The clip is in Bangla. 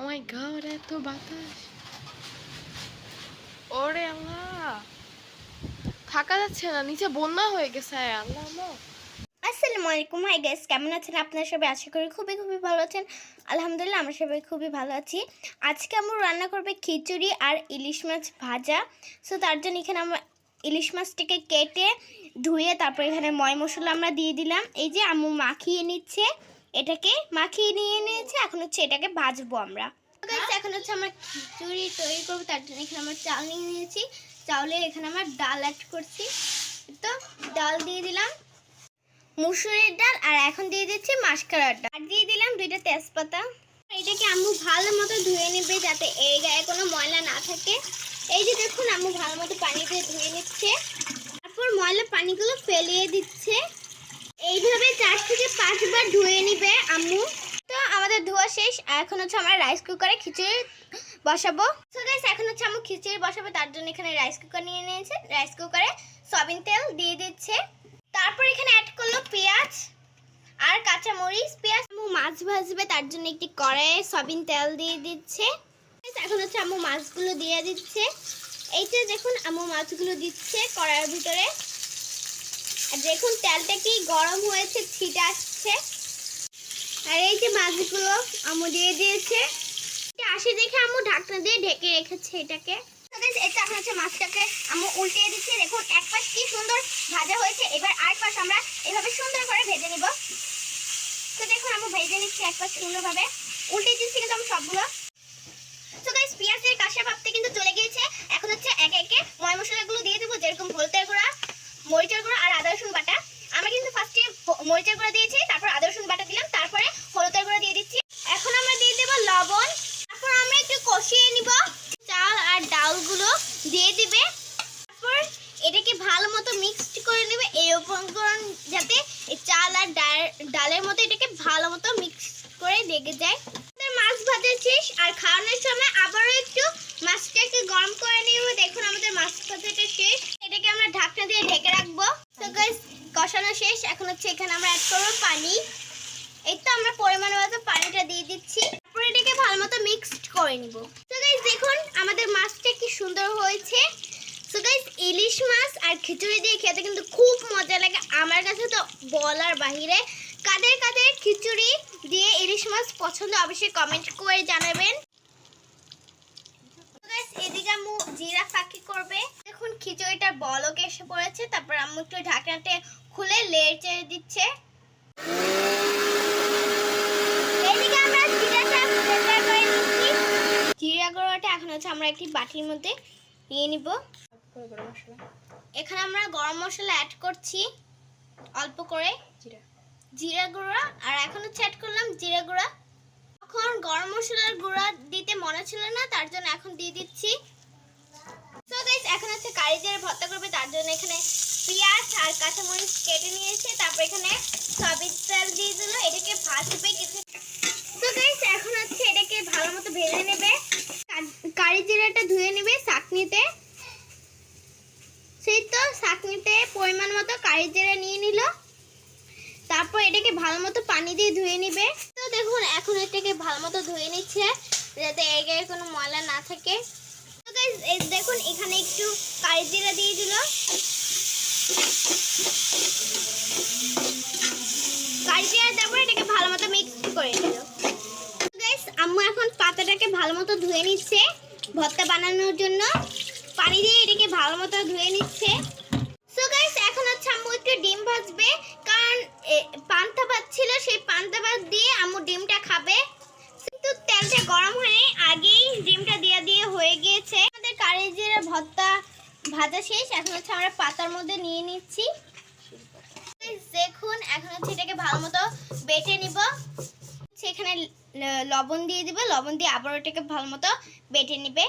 ও মাই গড এত বাতাস। ওরে আল্লাহ। থাকা যাচ্ছে না নিচে বন্যা হয়ে গেছে আল্লাহ আল্লাহ। আসসালামু আলাইকুম হাই গাইস কেমন আছেন? আপনারা সবাই আশা করি খুবই খুবই ভালো আছেন। আলহামদুলিল্লাহ আমরা সবাই খুবই ভালো আছি। আজকে আমরা রান্না করবে খিচুড়ি আর ইলিশ মাছ ভাজা। সো তার জন্য এখানে আমরা ইলিশ মাছটাকে কেটে ধুয়ে তারপর এখানে ময় মশলা আমরা দিয়ে দিলাম। এই যে আম্মু মাখিয়ে নিচ্ছে। এটাকে মাখিয়ে নিয়ে নিয়েছে এখন হচ্ছে এটাকে ভাজবো আমরা। এখন হচ্ছে আমরা খিচুড়ি তৈরি করব তার জন্য এখানে আমরা চাল নিয়ে নিয়েছি। চাউলে এখানে আমার ডাল অ্যাড করছি। তো ডাল দিয়ে দিলাম। মুসুরির ডাল আর এখন দিয়ে দিচ্ছি মাসকারার ডাল। আর দিয়ে দিলাম দুইটা তেজপাতা। এটাকে আম্মু ভালো মতো ধুয়ে নেবে যাতে এই গায়ে কোনো ময়লা না থাকে। এই যে দেখুন আম্মু ভালো মতো পানি দিয়ে ধুয়ে নিচ্ছে। তারপর ময়লা পানিগুলো ফেলিয়ে দিচ্ছে। এইভাবে চার থেকে পাঁচবার ধুয়ে আম্মু তো আমাদের ধোয়া শেষ এখন হচ্ছে আমরা রাইস কুকারে খিচুড়ি বসাবো। তো গাইস এখন হচ্ছে আম্মু খিচুড়ি বসাবো, তার জন্য এখানে রাইস কুকার নিয়ে নিয়েছে। রাইস কুকারে সয়াবিন তেল দিয়ে দিচ্ছে। তারপর এখানে অ্যাড করল পেঁয়াজ আর কাঁচা মরিচ পেঁয়াজ আম্মু মাছ ভাজবে, তার জন্য একটি কড়াইয়ে সয়াবিন তেল দিয়ে দিচ্ছে। এখন হচ্ছে আম্মু মাছগুলো দিয়ে দিচ্ছে। এইটা দেখুন আম্মু মাছগুলো দিচ্ছে কড়াইয়ের ভিতরে। আর দেখুন তেলটা কি গরম হয়েছে, ছিটে আসছে। আর এই যে মাছগুলো আম্মু দিয়ে দিয়েছে। আসে দেখে আম্মু ঢাকনা দিয়ে ঢেকে রেখেছে এটাকে। হচ্ছে মাছটাকে উল্টিয়ে দিচ্ছে। দেখুন, এক পাশ কি সুন্দর ভাজা হয়েছে, এবার আরেক পাশ এভাবে সুন্দর করে ভেজে নিব। তো দেখুন ভেজে উল্টে দিচ্ছি আমি সবগুলো। কিন্তু চলে গিয়েছে। এখন হচ্ছে একে একে ময় মশলাগুলো দিয়ে দেবো যেরকম হলুদের গুঁড়া মরিচের গুঁড়া আর আদা রসুন বাটা আমরা কিন্তু ফার্স্টে মরিচের গুঁড়া দিয়েছি তারপর আদা রসুন বাটা দিলাম তারপরে হলুদের গুঁড়া দিয়ে দিচ্ছি এখন আমরা দিয়ে দেবো লবণ তারপর আমরা একটু কষিয়ে নিব চাল আর ডালগুলো দিয়ে দিবে তারপর এটাকে ভালো মতো মিক্সড করে নেবে এই উপকরণ যাতে চাল আর ডাল- ডালের মতো এটাকে ভালো মতো মিক্স করে লেগে যায়। মাছ ভাজা শেষ আর খাওয়ানোর সময় আবারও একটু মাছটাকে গরম করে নিব। দেখুন আমাদের মাছ ভাজাটা শেষ। এটাকে আমরা ঢাকনা দিয়ে ঢেকে রাখব। তো কষানো শেষ। এখন হচ্ছে এখানে আমরা অ্যাড করব পানি। এই তো আমরা পরিমাণ মতো পানিটা দিয়ে দিচ্ছি। তারপর এটাকে ভালো মতো মিক্সড করে নিব। তো গাইস দেখুন আমাদের মাছটা কি সুন্দর হয়েছে। ইলিশ মাছ আর খিচুড়ি দিয়ে খেতে কিন্তু খুব মজা লাগে। আমার কাছে তো বলার বাহিরে কাদের কাদের খিচুড়ি দিয়ে ইলিশ মাছ পছন্দ অবশ্যই কমেন্ট করে জানাবেন। এদিকে আম্মু জিরা ফাঁকি করবে। দেখুন খিচুড়িটা বলক এসে পড়েছে, তারপর আম্মু একটু ঢাকনাতে খুলে লেড়ে চেড়ে দিচ্ছে। জিরা গুঁড়োটা এখন হচ্ছে আমরা একটি বাটির মধ্যে নিয়ে নিব। এখানে আমরা গরম মশলা অ্যাড করছি অল্প করে। জিরা। গুঁড়া আর এখন হচ্ছে অ্যাড করলাম জিরা গুঁড়া। এখন গরম মশলার গুঁড়া দিতে মনে ছিল না তার জন্য এখন দিয়ে দিচ্ছি। তো গাইস এখন হচ্ছে কারি জিরে ভর্তা করবে তার জন্য এখানে পেঁয়াজ আর কাঁচামরিচ কেটে নিয়েছে তারপর এখানে সয়াবিন তেল দিয়ে দিল এটাকে ভাজবে কিছু তো গাইস এখন হচ্ছে এটাকে ভালো মতো ভেজে নেবে। কারি জিরাটা ধুয়ে নেবে চাকনিতে সেই তো চাকনিতে পরিমাণ মতো কারি জিরা নিয়ে নিল। তারপর এটাকে ভালো মতো পানি দিয়ে ধুয়ে নিবে। তো দেখুন, এখন এটাকে ভালো মতো ধুয়ে নিচ্ছে, যাতে এর গায়ে কোনো ময়লা না থাকে। তো দেখুন, এখানে একটু কারি জিরা দিয়ে দিল। কারি জিরা তারপর এটাকে ভালো মতো মিক্স করে দিল আম্মু এখন পাতাটাকে ভালো মতো ধুয়ে নিচ্ছে, ভর্তা বানানোর জন্য। পানি দিয়ে এটাকে ভালো মতো ধুয়ে নিচ্ছে। সো গাইস এখন হচ্ছে আম্মু একটু ডিম ভাজবে, কারণ পান্তা ভাত ছিল, সেই পান্তা ভাত দিয়ে আম্মু ডিমটা খাবে। কিন্তু তেলটা গরম হয়নি, আগেই ডিমটা দিয়ে দিয়ে হয়ে গিয়েছে। আমাদের কারি ভর্তা ভাজা শেষ, এখন হচ্ছে আমরা পাতার মধ্যে নিয়ে নিচ্ছি। দেখুন, এখন হচ্ছে এটাকে ভালো মতো বেটে নিব। সেখানে লবণ দিয়ে দিবে, লবণ দিয়ে আবার ওটাকে ভালো মতো বেটে নিবে।